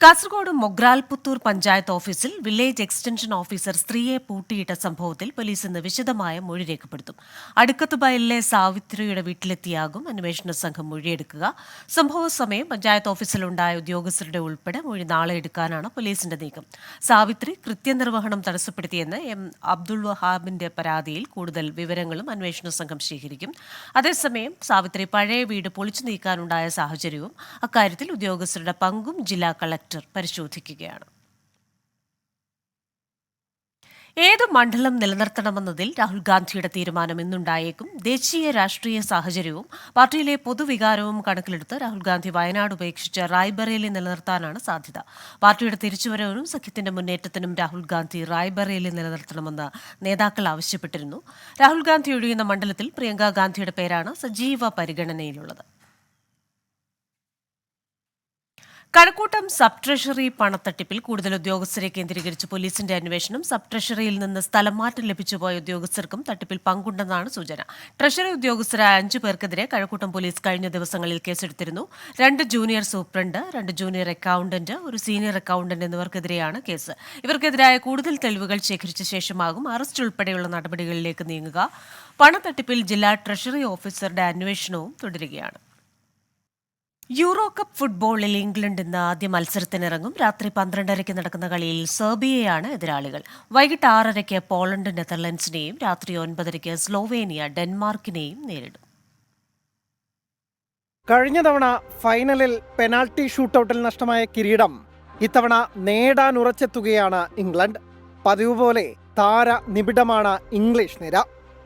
കാസർഗോഡ് മൊഗ്രാൽ പുത്തൂർ പഞ്ചായത്ത് ഓഫീസിൽ വില്ലേജ് എക്സ്റ്റൻഷൻ ഓഫീസർ സ്ത്രീയെ പൂട്ടിയിട്ട സംഭവത്തിൽ പോലീസ് ഇന്ന് വിശദമായ മൊഴി രേഖപ്പെടുത്തും. അടുക്കത്ത് ബയലിലെ സാവിത്രിയുടെ വീട്ടിലെത്തിയാകും. അന്വേഷണ സംഘം മൊഴിയെടുക്കുക. സംഭവ സമയം പഞ്ചായത്ത് ഓഫീസിലുണ്ടായ ഉദ്യോഗസ്ഥരുടെ ഉൾപ്പെടെ മൊഴി നാളെ എടുക്കാനാണ് പോലീസിന്റെ നീക്കം. സാവിത്രി കൃത്യനിർവഹണം തടസ്സപ്പെടുത്തിയെന്ന് എം അബ്ദുൾ വഹാബിന്റെ പരാതിയിൽ കൂടുതൽ വിവരങ്ങളും അന്വേഷണ സംഘം ശേഖരിക്കും. അതേസമയം സാവിത്രി പഴയ വീട് പൊളിച്ചു നീക്കാനുണ്ടായ സാഹചര്യവും അക്കാര്യത്തിൽ ഉദ്യോഗസ്ഥരുടെ പങ്കും ജില്ലാ കളക്ടർ പരിശോധിക്കുകയാണ്. ഏത് മണ്ഡലം നിലനിർത്തണമെന്നതിൽ രാഹുൽ ഗാന്ധിയുടെ തീരുമാനം ഇന്നുണ്ടായേക്കും. ദേശീയ രാഷ്ട്രീയ സാഹചര്യവും പാർട്ടിയിലെ പൊതുവികാരവും കണക്കിലെടുത്ത് രാഹുൽ ഗാന്ധി വയനാട് ഉപേക്ഷിച്ച് റായ്ബറേലി നിലനിർത്താനാണ് സാധ്യത. പാർട്ടിയുടെ തിരിച്ചുവരവിനും സഖ്യത്തിന്റെ മുന്നേറ്റത്തിനും രാഹുൽ ഗാന്ധി റായ്ബറേലി നിലനിർത്തണമെന്ന് നേതാക്കൾ ആവശ്യപ്പെട്ടിരുന്നു. രാഹുൽ ഗാന്ധി ഒഴിയുന്ന മണ്ഡലത്തിൽ പ്രിയങ്ക ഗാന്ധിയുടെ പേരാണ് സജീവ പരിഗണനയിലുള്ളത്. കഴക്കൂട്ടം സബ് ട്രഷറി പണത്തട്ടിപ്പിൽ കൂടുതൽ ഉദ്യോഗസ്ഥരെ കേന്ദ്രീകരിച്ച് പോലീസിന്റെ അന്വേഷണം. സബ് ട്രഷറിയിൽ നിന്ന് സ്ഥലം മാറ്റം ലഭിച്ചുപോയ ഉദ്യോഗസ്ഥർക്കും തട്ടിപ്പിൽ പങ്കുണ്ടെന്നാണ് സൂചന. ട്രഷറി ഉദ്യോഗസ്ഥരായ അഞ്ചു പേർക്കെതിരെ കഴക്കൂട്ടം പോലീസ് കഴിഞ്ഞ ദിവസങ്ങളിൽ കേസെടുത്തിരുന്നു. രണ്ട് ജൂനിയർ സൂപ്രണ്ട് രണ്ട് ജൂനിയർ അക്കൌണ്ടന്റ് ഒരു സീനിയർ അക്കൌണ്ടന്റ് എന്നിവർക്കെതിരെയാണ് കേസ്. ഇവർക്കെതിരായ കൂടുതൽ തെളിവുകൾ ശേഖരിച്ച ശേഷമാകും അറസ്റ്റ് ഉൾപ്പെടെയുള്ള നടപടികളിലേക്ക് നീങ്ങുക. പണത്തട്ടിപ്പിൽ ജില്ലാ ട്രഷറി ഓഫീസറുടെ അന്വേഷണവും തുടരുകയാണ്. യൂറോ കപ്പ് ഫുട്ബോളിൽ ഇംഗ്ലണ്ട് ഇന്ന് ആദ്യ മത്സരത്തിനിറങ്ങും. രാത്രി പന്ത്രണ്ടരയ്ക്ക് നടക്കുന്ന കളിയിൽ സെർബിയയാണ് എതിരാളികൾ. വൈകിട്ട് ആറരയ്ക്ക് പോളണ്ട് നെതർലൻഡ്സിനെയും രാത്രി ഒൻപതരയ്ക്ക് സ്ലോവേനിയ ഡെൻമാർക്കിനെയും നേരിടും. കഴിഞ്ഞ തവണ ഫൈനലിൽ പെനാൾട്ടി ഷൂട്ടൌട്ടിൽ നഷ്ടമായ കിരീടം. ഇത്തവണ നേടാൻ ഉറച്ചെത്തുകയാണ് ഇംഗ്ലണ്ട്. പതിവ് പോലെ താര നിബിഡമാണ് ഇംഗ്ലീഷ് നിര.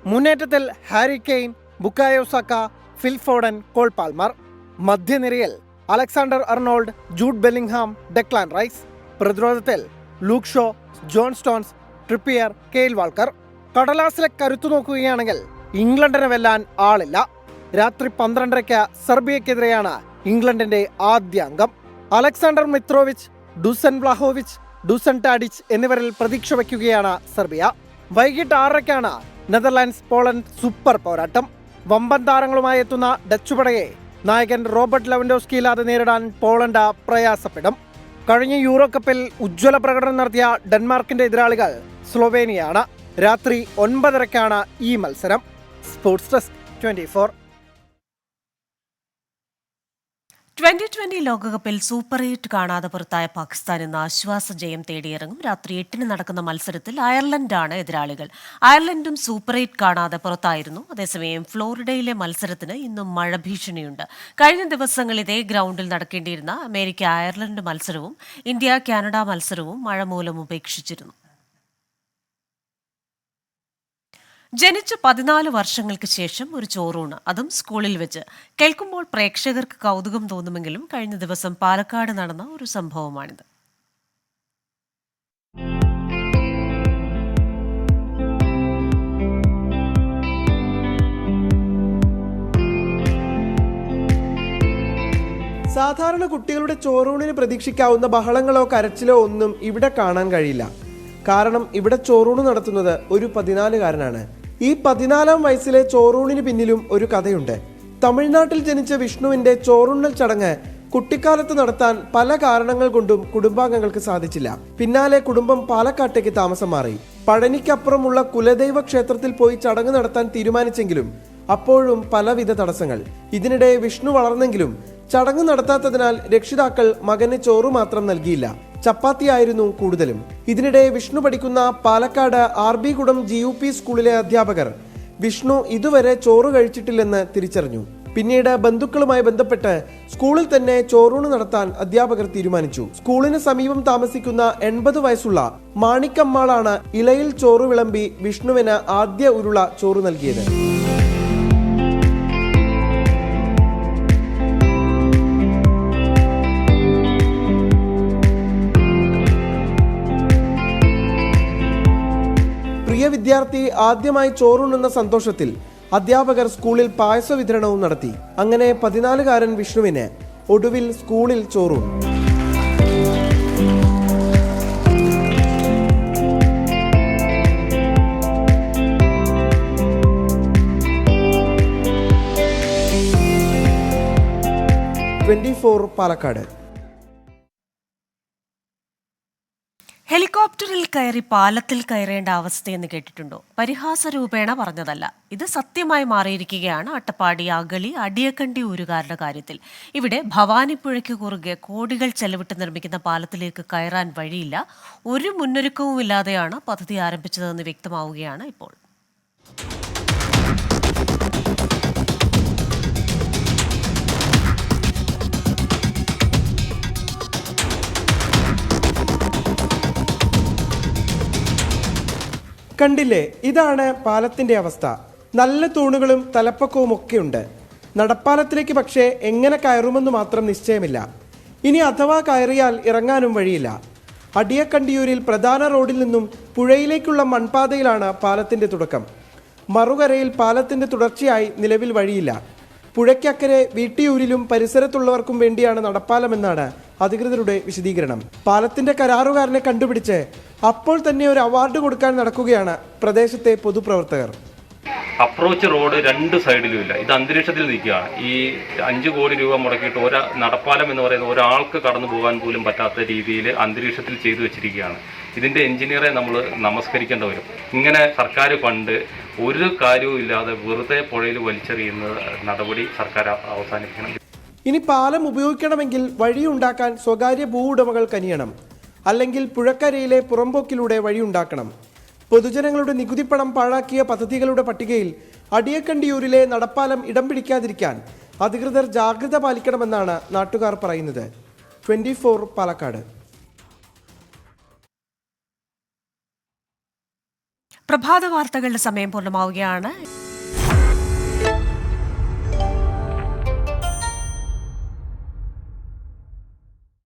മുന്നേറ്റത്തിൽ Harry Kane Bukayo Saka Phil Foden Cole Palmer. മധ്യനിരയിൽ Alexander Arnold Jude Bellingham Declan Rice പ്രതിരോധത്തിൽ Luke Shaw John Stones Trippier Kyle Walker. കടലാസിലെ കരുത്തു നോക്കുകയാണെങ്കിൽ ഇംഗ്ലണ്ടിനെ വെല്ലാൻ ആളില്ല. രാത്രി പന്ത്രണ്ടരയ്ക്ക് സെർബിയക്കെതിരെയാണ് ഇംഗ്ലണ്ടിന്റെ ആദ്യ അംഗം. അലക്സാണ്ടർ മിത്രോവിച്ച് ഡുസൻ ബ്ലാഹോവിച്ച് ഡുസൻ ടാഡിച്ച് എന്നിവരിൽ പ്രതീക്ഷ വയ്ക്കുകയാണ് സെർബിയ. വൈകിട്ട് ആറരയ്ക്കാണ് നെതർലാൻഡ്സ് പോളണ്ട് സൂപ്പർ പോരാട്ടം. വമ്പൻ താരങ്ങളുമായി എത്തുന്ന ഡച്ച് പടയെ നായകൻ റോബർട്ട് ലവൻഡോസ്കി ഇല്ലാതെ നേരിടാൻ പോളണ്ട് പ്രയാസപ്പെടും. കഴിഞ്ഞ യൂറോ കപ്പിൽ ഉജ്ജ്വല പ്രകടനം നടത്തിയ ഡെൻമാർക്കിന്റെ എതിരാളികൾ സ്ലോവേനിയാണ്. രാത്രി ഒൻപതരക്കാണ് ഈ മത്സരം. Sports desk twenty twenty twenty ലോകകപ്പിൽ സൂപ്പർ എയ്റ്റ് കാണാതെ പുറത്തായ പാകിസ്ഥാൻ ഇന്ന് ആശ്വാസ ജയം തേടിയിറങ്ങും. രാത്രി എട്ടിന് നടക്കുന്ന മത്സരത്തിൽ അയർലൻഡാണ് എതിരാളികൾ. അയർലൻഡും സൂപ്പർ എയ്റ്റ് കാണാതെ പുറത്തായിരുന്നു. അതേസമയം ഫ്ലോറിഡയിലെ മത്സരത്തിന് ഇന്നും മഴ ഭീഷണിയുണ്ട്. കഴിഞ്ഞ ദിവസങ്ങൾ ഇതേ ഗ്രൗണ്ടിൽ നടക്കേണ്ടിയിരുന്ന അമേരിക്ക അയർലൻഡ് മത്സരവും ഇന്ത്യ കാനഡ മത്സരവും മഴ മൂലം ഉപേക്ഷിച്ചിരുന്നു. ജനിച്ച് പതിനാല് വർഷങ്ങൾക്ക് ശേഷം ഒരു ചോറൂണ്. അതും സ്കൂളിൽ വെച്ച്. കേൾക്കുമ്പോൾ പ്രേക്ഷകർക്ക് കൗതുകം തോന്നുമെങ്കിലും കഴിഞ്ഞ ദിവസം പാലക്കാട് നടന്ന ഒരു സംഭവമാണിത്. സാധാരണ കുട്ടികളുടെ ചോറൂണിന് പ്രതീക്ഷിക്കാവുന്ന ബഹളങ്ങളോ കരച്ചിലോ ഒന്നും ഇവിടെ കാണാൻ കഴിയില്ല. കാരണം ഇവിടെ ചോറൂണ് നടത്തുന്നത് ഒരു പതിനാലുകാരനാണ്. ഈ പതിനാലാം വയസ്സിലെ ചോറൂണിന് പിന്നിലും ഒരു കഥയുണ്ട്. തമിഴ്നാട്ടിൽ ജനിച്ച വിഷ്ണുവിന്റെ ചോറുണ്ണൽ ചടങ്ങ് കുട്ടിക്കാലത്ത് നടത്താൻ പല കാരണങ്ങൾ കൊണ്ടും കുടുംബാംഗങ്ങൾക്ക് സാധിച്ചില്ല. പിന്നാലെ കുടുംബം പാലക്കാട്ടേക്ക് താമസം മാറി. പഴനിക്കപ്പുറമുള്ള കുലദൈവ ക്ഷേത്രത്തിൽ പോയി ചടങ്ങ് നടത്താൻ തീരുമാനിച്ചെങ്കിലും അപ്പോഴും പലവിധ തടസ്സങ്ങൾ. ഇതിനിടെ വിഷ്ണു വളർന്നെങ്കിലും ചടങ്ങ് നടത്താത്തതിനാൽ രക്ഷിതാക്കൾ മകന് ചോറു മാത്രം നൽകിയില്ല. ചപ്പാത്തിയായിരുന്നു കൂടുതലും. ഇതിനിടെ വിഷ്ണു പഠിക്കുന്ന പാലക്കാട് ആർ ബി കുടം ജി യു പി സ്കൂളിലെ അധ്യാപകർ വിഷ്ണു ഇതുവരെ ചോറ് കഴിച്ചിട്ടില്ലെന്ന് തിരിച്ചറിഞ്ഞു. പിന്നീട് ബന്ധുക്കളുമായി ബന്ധപ്പെട്ട് സ്കൂളിൽ തന്നെ ചോറൂണ് നടത്താൻ അധ്യാപകർ തീരുമാനിച്ചു. സ്കൂളിന് സമീപം താമസിക്കുന്ന എൺപത് വയസ്സുള്ള മാണിക്കമ്മാളാണ് ഇലയിൽ ചോറ് വിളമ്പി വിഷ്ണുവിന് ആദ്യ ഉരുള ചോറ് നൽകിയത്. വിദ്യാർത്ഥി ആദ്യമായി ചോറുണ്ണുന്ന സന്തോഷത്തിൽ അധ്യാപകർ സ്കൂളിൽ പായസ വിതരണവും നടത്തി. അങ്ങനെ പതിനാലുകാരൻ വിഷ്ണുവിന് ഒടുവിൽ സ്കൂളിൽ ചോറൂണ് ട്വന്റി ഫോർ പാലക്കാട്. ഹെലികോപ്റ്ററിൽ കയറി പാലത്തിൽ കയറേണ്ട അവസ്ഥയെന്ന് കേട്ടിട്ടുണ്ടോ? പരിഹാസ രൂപേണ പറഞ്ഞതല്ല. ഇത് സത്യമായി മാറിയിരിക്കുകയാണ് അട്ടപ്പാടി അഗളി അടിയക്കണ്ടി ഊരുകാരുടെ കാര്യത്തിൽ. ഇവിടെ ഭവാനിപ്പുഴയ്ക്ക് കുറുകെ കോടികൾ ചെലവിട്ട് നിർമ്മിക്കുന്ന പാലത്തിലേക്ക് കയറാൻ വഴിയില്ല. ഒരു മുന്നൊരുക്കവുമില്ലാതെയാണ് പദ്ധതി ആരംഭിച്ചതെന്ന് വ്യക്തമാവുകയാണ് ഇപ്പോൾ. കണ്ടില്ലേ? ഇതാണ് പാലത്തിന്റെ അവസ്ഥ. നല്ല തൂണുകളും തലപ്പക്കവും ഒക്കെയുണ്ട് നടപ്പാലത്തിലേക്ക് പക്ഷേ എങ്ങനെ കയറുമെന്ന് മാത്രം നിശ്ചയമില്ല. ഇനി അഥവാ കയറിയാൽ ഇറങ്ങാനും വഴിയില്ല. അടിയക്കണ്ടിയൂരിൽ പ്രധാന റോഡിൽ നിന്നും പുഴയിലേക്കുള്ള മൺപാതയിലാണ് പാലത്തിന്റെ തുടക്കം. മറുകരയിൽ പാലത്തിന്റെ തുടർച്ചയായി നിലവിൽ വഴിയില്ല. പുഴയ്ക്കക്കരെ വീട്ടിയൂരിലും പരിസരത്തുള്ളവർക്കും വേണ്ടിയാണ് നടപ്പാലമെന്നാണ് അധികൃതരുടെ വിശദീകരണം. പാലത്തിന്റെ കരാറുകാരനെ കണ്ടുപിടിച്ച് അപ്പോൾ തന്നെ ഒരു അവാർഡ് കൊടുക്കാൻ നടക്കുകയാണ് പ്രദേശത്തെ പൊതുപ്രവർത്തകർ. അപ്രോച്ച് റോഡ് രണ്ട് സൈഡിലും ഇല്ല. ഇത് അന്തരീക്ഷത്തിൽ നിൽക്കുകയാണ്. ഈ അഞ്ച് കോടി രൂപ മുടക്കിയിട്ട് ഒരാ നടപ്പാലം എന്ന് പറയുന്ന ഒരാൾക്ക് കടന്നു പോകാൻ പോലും പറ്റാത്ത രീതിയിൽ അന്തരീക്ഷത്തിൽ ചെയ്തു വെച്ചിരിക്കുകയാണ്. ഇതിന്റെ എഞ്ചിനീയറെ നമ്മൾ നമസ്കരിക്കേണ്ട വരും. ഇങ്ങനെ സർക്കാർ ഫണ്ട് ഒരു കാര്യവും ഇല്ലാതെ വെറുതെ പുഴയിൽ വലിച്ചെറിയുന്ന നടപടി സർക്കാർ അവസാനിപ്പിക്കണം. ഇനി പാലം ഉപയോഗിക്കണമെങ്കിൽ വഴിയുണ്ടാക്കാൻ സ്വകാര്യ ഭൂ ഉടമകൾ കനിയണം. അല്ലെങ്കിൽ പുഴക്കരയിലെ പുറമ്പോക്കിലൂടെ വഴിയുണ്ടാക്കണം. പൊതുജനങ്ങളുടെ നികുതിപ്പണം പാഴാക്കിയ പദ്ധതികളുടെ പട്ടികയിൽ അടിയക്കണ്ടിയൂരിലെ നടപ്പാലം ഇടം പിടിക്കാതിരിക്കാൻ അധികൃതർ ജാഗ്രത പാലിക്കണമെന്നാണ് നാട്ടുകാർ പറയുന്നത്. ട്വന്റി പാലക്കാട്. പ്രഭാത വാർത്തകളുടെ സമയം പൂർണമാവുകയാണ്.